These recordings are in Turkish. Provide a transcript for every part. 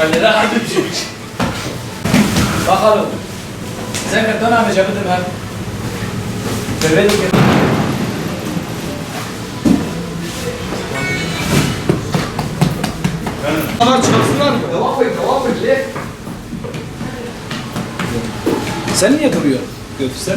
Ben neden şey Bakalım. Sen kadın anlayacak mıdır ben? Bebeğim ki. Onlar çalışsınlar mı? Devam et, devam et. Sen niye duruyorsun? Götürsene.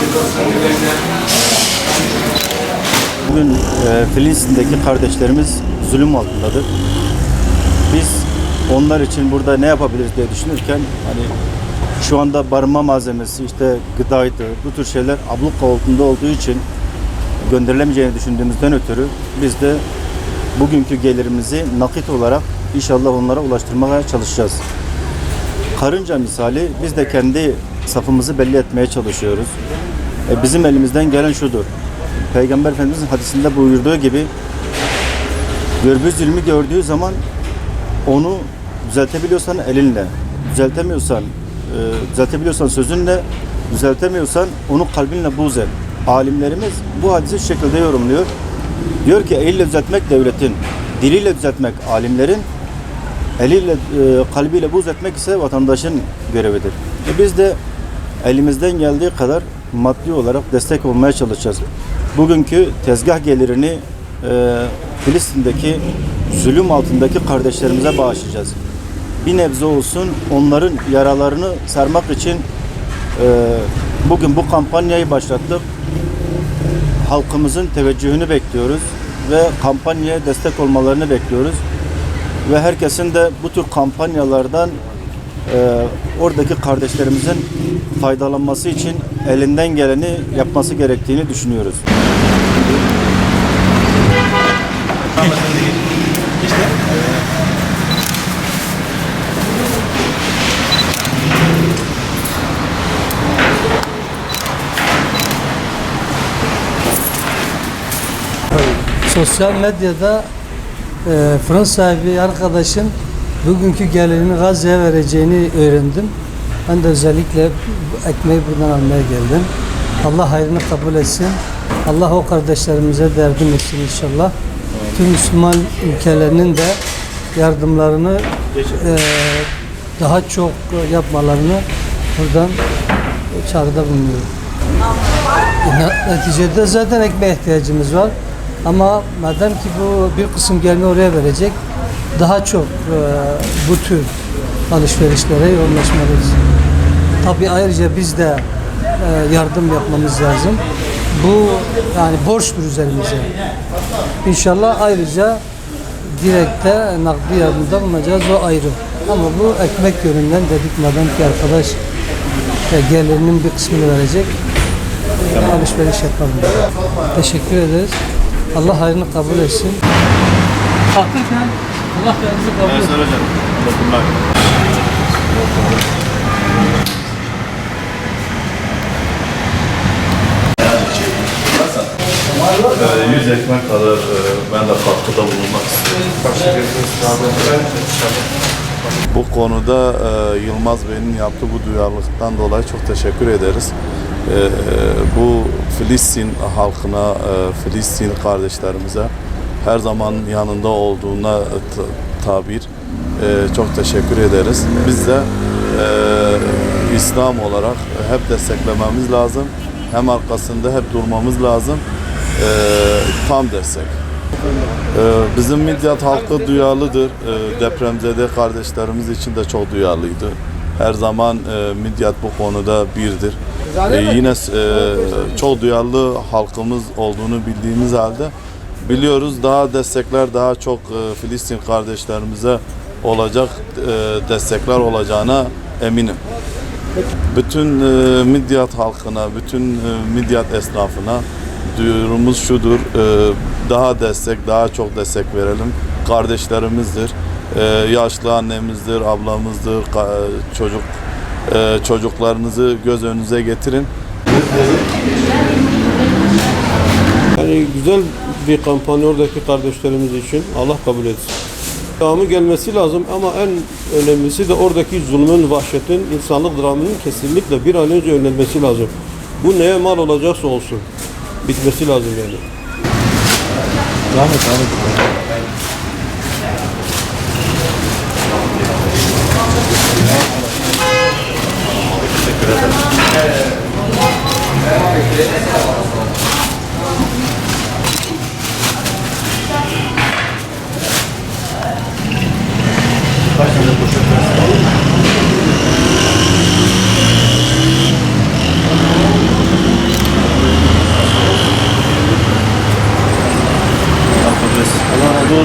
bir Bugün e, Filistin'deki kardeşlerimiz zulüm altındadır. Biz onlar için burada ne yapabiliriz diye düşünürken hani şu anda barınma malzemesi işte gıdaydı bu tür şeyler abluk altında olduğu için gönderilemeyeceğini düşündüğümüzden ötürü biz de bugünkü gelirimizi nakit olarak inşallah onlara ulaştırmaya çalışacağız. Karınca misali biz de kendi safımızı belli etmeye çalışıyoruz. E, bizim elimizden gelen şudur. Peygamber Efendimiz'in hadisinde buyurduğu gibi görbüz zulmü gördüğü zaman onu düzeltebiliyorsan elinle, düzeltemiyorsan e, düzeltebiliyorsan sözünle, düzeltemiyorsan onu kalbinle buğz et. Alimlerimiz bu hadisi şu şekilde yorumluyor. Diyor ki elle düzeltmek devletin, diliyle düzeltmek alimlerin, eliyle, e, kalbiyle buğz etmek ise vatandaşın görevidir. E biz de elimizden geldiği kadar maddi olarak destek olmaya çalışacağız. Bugünkü tezgah gelirini e, Filistin'deki zulüm altındaki kardeşlerimize bağışlayacağız. Bir nebze olsun onların yaralarını sarmak için e, bugün bu kampanyayı başlattık. Halkımızın teveccühünü bekliyoruz ve kampanyaya destek olmalarını bekliyoruz. Ve herkesin de bu tür kampanyalardan e, oradaki kardeşlerimizin faydalanması için elinden geleni yapması gerektiğini düşünüyoruz. Sosyal medyada e, fırın sahibi arkadaşın bugünkü gelirini Gazze'ye vereceğini öğrendim. Ben de özellikle ekmeği buradan almaya geldim. Allah hayrını kabul etsin. Allah o kardeşlerimize derdim etsin inşallah. Tüm Müslüman ülkelerinin de yardımlarını e, daha çok yapmalarını buradan çağrıda bulunuyorum. Ne- Neticede zaten ekmeğe ihtiyacımız var. Ama madem ki bu bir kısım gelme oraya verecek, daha çok e, bu tür alışverişlere yoğunlaşmalıyız. Tabii ayrıca biz de e, yardım yapmamız lazım. Bu yani borçtur üzerimize. İnşallah ayrıca direkte nakdi yardımda bulunacağız o ayrı. Ama bu ekmek yönünden dedik madem ki arkadaş e, gelirinin bir kısmını verecek e, alışveriş yapalım. Teşekkür ederiz. Allah hayrını kabul etsin. Kalkırken Allah hayrınızı kabul etsin. Ee, 100 ekmek kadar e, ben de katkıda bulunmak istiyorum. Bu konuda e, Yılmaz Bey'in yaptığı bu duyarlılıktan dolayı çok teşekkür ederiz. E, bu Filistin halkına, e, Filistin kardeşlerimize her zaman yanında olduğuna tabir e, çok teşekkür ederiz. Biz de e, İslam olarak hep desteklememiz lazım. Hem arkasında hep durmamız lazım. E, tam destek. Ee, Bizim Midyat halkı duyarlıdır. Ee, Depremzede kardeşlerimiz için de çok duyarlıydı. Her zaman e, Midyat bu konuda birdir. Ee, Yine e, çok duyarlı halkımız olduğunu bildiğimiz halde biliyoruz daha destekler daha çok e, Filistin kardeşlerimize olacak e, destekler olacağına eminim. Bütün e, Midyat halkına, bütün e, Midyat esnafına duyurumuz şudur. e, daha destek, daha çok destek verelim. Kardeşlerimizdir. Yaşlı annemizdir, ablamızdır, çocuk çocuklarınızı göz önünüze getirin. Yani güzel bir kampanya oradaki kardeşlerimiz için Allah kabul etsin. Devamı gelmesi lazım ama en önemlisi de oradaki zulmün, vahşetin, insanlık dramının kesinlikle bir an önce önlenmesi lazım. Bu neye mal olacaksa olsun. Bitmesi lazım yani.